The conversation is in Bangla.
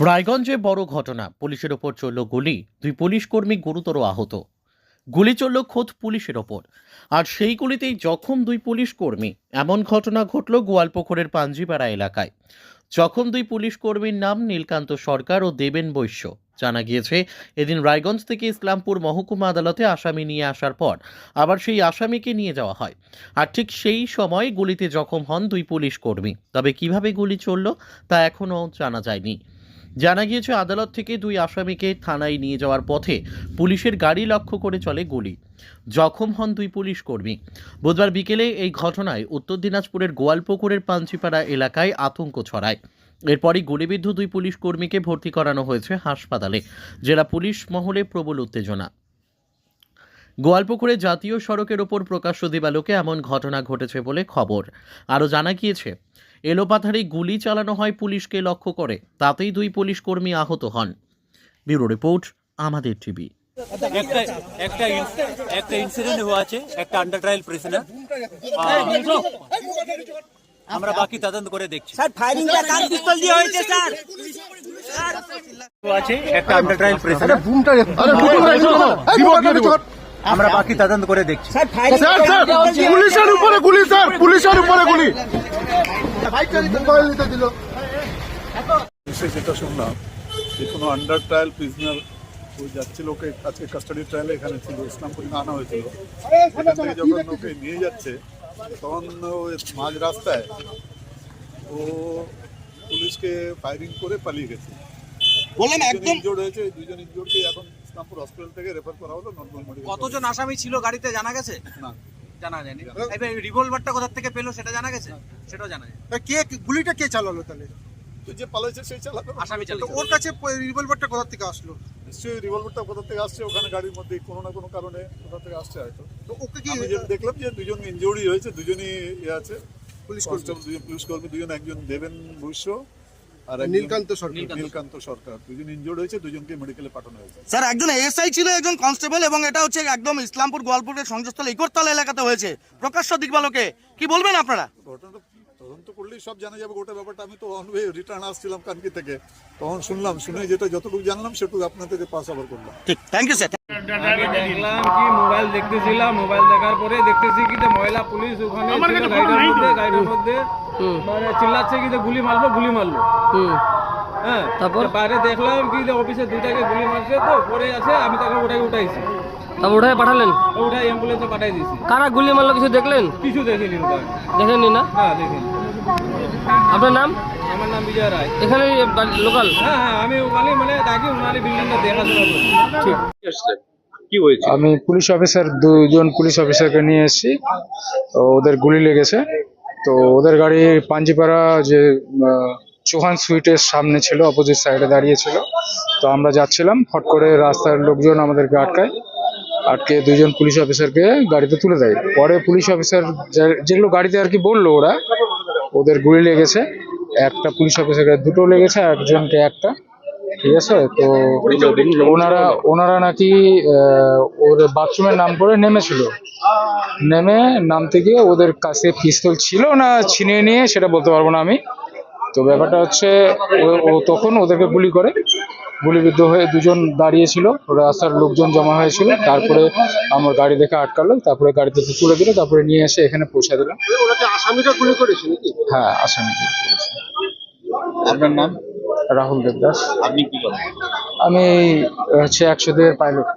রায়গঞ্জে বড় ঘটনা। পুলিশের ওপর চলল গুলি। দুই পুলিশ কর্মী গুরুতর আহত। গুলি চলল খোদ পুলিশের ওপর। আর সেই গুলিতেই জখম দুই পুলিশ কর্মী। এমন ঘটনা ঘটল গোয়ালপুকুরের পাঞ্জিপাড়া এলাকায়। জখম দুই পুলিশ কর্মীর নাম নীলকান্ত সরকার ও দেবেন বৈশ্য। জানা গিয়েছে, এদিন রায়গঞ্জ থেকে ইসলামপুর মহকুমা আদালতে আসামি নিয়ে আসার পর আবার সেই আসামিকে নিয়ে যাওয়া হয়। আর ঠিক সেই সময় গুলিতে জখম হন দুই পুলিশ কর্মী। তবে কীভাবে গুলি চলল তা এখনও জানা যায়নি। জানা গিয়েছে, আদালত থেকে দুই আসামিকে থানায় নিয়ে যাওয়ার পথে পুলিশের গাড়ি লক্ষ্য করে চলে গুলি। জখম হন দুই পুলিশ কর্মী। বুধবার বিকেলে এই ঘটনায় উত্তর দিনাজপুরের গোয়ালপুকুরের পাঞ্চিপাড়া এলাকায় আতঙ্ক ছড়ায়। এরপরই গুলিবিদ্ধ দুই পুলিশ কর্মীকে ভর্তি করানো হয়েছে হাসপাতালে। জেলা পুলিশ মহলে প্রবল উত্তেজনা। গোয়ালপুকুরে জাতীয় সড়কের ওপর প্রকাশ্য দিবালোকে এমন ঘটনা ঘটেছে বলে খবর। আরও জানা গিয়েছে এলোপাথারি গুলি চালানো হয় পুলিশকে লক্ষ্য করে তাতেই দুই পুলিশ কর্মী আহত হন। ব্যুরো রিপোর্ট আমাদের টিভি। একটা একটা একটা ইনসিডেন্ট হওয়া আছে একটা আন্ডার ট্রায়াল প্রিজনার আমরা বাকি তদন্ত করে দেখছি। স্যার ফায়ারিংটা কার পিস্তল দিয়ে হয়েছে স্যার? হওয়া আছে একটা আন্ডার ট্রায়াল প্রিজনার আরে আমরা বাকি তদন্ত করে দেখছি। স্যার স্যার স্যার পুলিশের উপরে গুলি স্যার পুলিশের উপরে গুলি। যেটা শুনলাম যে কোনো আন্ডার ট্রায়াল প্রিজনার ওই যাচ্ছিল ওকে আজকে কাস্টাডি ট্রায়ালে এখানে ছিল ইসলামপুরে আনা হয়েছিল। যখন ওকে নিয়ে যাচ্ছে তখন ওই মাঝ রাস্তায় ও পুলিশকে ফায়ারিং করে পালিয়ে গেছে। বললাম ইনজোর্ড হয়েছে দুজন ইনজোর্ডকে এখন ইসলামপুর হসপিটাল থেকে রেফার করা হলো নর্মাল মেডিকেল কতজন আসামি ছিল গাড়িতে জানা গেছে? না। জানা যায়নি। এবার রিভলভারটা কোথা থেকে পেল সেটা জানা গেছে? সেটাও জানা যায় কে গুলিটা কে চালালো তাহলে? যে পালাইছে সেই চালাবে আসামি ওর কাছে রিভলভারটা কোথা থেকে আসলো? নিশ্চয়ই রিভলভারটা কোথা থেকে আসছে ওখানে গাড়ির মধ্যে কোনো না কোনো কারণে কোথা থেকে আসছে হয়তো। তো ওকে কি দেখলাম যে দুজন ইনজুরি হয়েছে দুজনই ইয়ে আছে। পুলিশ কনস্টেবল দুজন পুলিশ কর্মী দুজন একজন দেবেন বৈশ্য আর নীলকান্ত সরকার। নীলকান্ত সরকার। দুজন ইনজুর্ড হয়েছে দুজনকে মেডিকেলে পাঠানো হয়েছে। স্যার একজন এএসআই ছিল একজন কনস্টেবল এবং এটা হচ্ছে একদম ইসলামপুর গোয়ালপুরের সংযোগস্থল ইকরতলা এলাকাতে হয়েছে। প্রকাশ্য দিকবালকে কি বলবেন আপনারা? ঘটনা তদন্ত করলেই সব জানা যাবে গোটা ব্যাপারটা। আমি তো অনওয়ে রিটার্ন আসছিলাম কানকি থেকে। তখন শুনলাম শুনে যেটা যতটুকু জানলাম সেটুকু আপনাদেরকে পাস আবার করলাম। ঠিক থ্যাংক ইউ স্যার দেখলাম কি মোবাইল দেখতেছিলাম মোবাইল দেখার পরে দেখতেছি কি যে মহিলা পুলিশ ওখানে ছিল গাড়িটার মধ্যে গাড়িটার মধ্যে। মানে চিল্লাচ্ছে কি যে গুলি মারবো গুলি মারলো। হ্যাঁ। তারপর? বাইরে দেখলাম কি যে অফিসে দুইটাকে গুলি মারছে তো পরে আছে আমি তাকে ওটাই উঠাইছি। তারপর ওটাই পাঠালেন? ওটাই অ্যাম্বুলেন্সে পাঠাই দিয়েছি কারা গুলি মারলো কিছু দেখলেন? কিছু দেখিনি ওটা দেখেননি না? না দেখিনি। আপনার নাম? আমার নাম বিজয় রায়। এখানে লোকাল? হ্যাঁ হ্যাঁ আমি ওখানে মানে তাকে ওনার বিল্ডিংটা দেখাশোনা করি। আমি পুলিশ অফিসার, দুজন পুলিশ অফিসারকে নিয়ে এসেছি। তো ওদের গুলি লেগেছে। তো ওদের গাড়ি পাঞ্জিপাড়া যে চৌহান সুইটের সামনে ছিল অপোজিট সাইডে দাঁড়িয়ে ছিল। তো আমরা যাচ্ছিলাম, হট করে রাস্তার লোকজন আমাদেরকে আটকায়। আটকে দুজন পুলিশ অফিসারকে গাড়িতে তুলে দেয়। পরে পুলিশ অফিসার যেগুলো গাড়িতে আর কি বলল ওরা, ওদের গুলি লেগেছে। একটা পুলিশ অফিসারকে দুটো লেগেছে একজনকে একটা। ঠিক আছে? তো ওনারা ওনারা নাকি ওর বাথরুমের নাম করে নেমেছিল। নেমে নামতে গিয়ে ওদের কাছে পিস্তল ছিল না ছিনিয়ে নিয়ে সেটা বলতে পারব না আমি। তো ব্যাপারটা হচ্ছে ও- তখন ওদেরকে গুলি করে। গুলিবিদ্ধ হয়ে দুজন দাঁড়িয়েছিল। রাস্তার লোকজন জমা হয়েছিল। তারপরে আমার গাড়ি দেখে আটকালো। তারপরে গাড়ি থেকে তুলে দিল। তারপরে নিয়ে এসে এখানে পৌঁছে দিলাম। আসামিটা হ্যাঁ আসামি আপনার নাম? রাহুল দেবদাস। আপনি কি করেন আমি হচ্ছে একশো দুয়ের পাইলট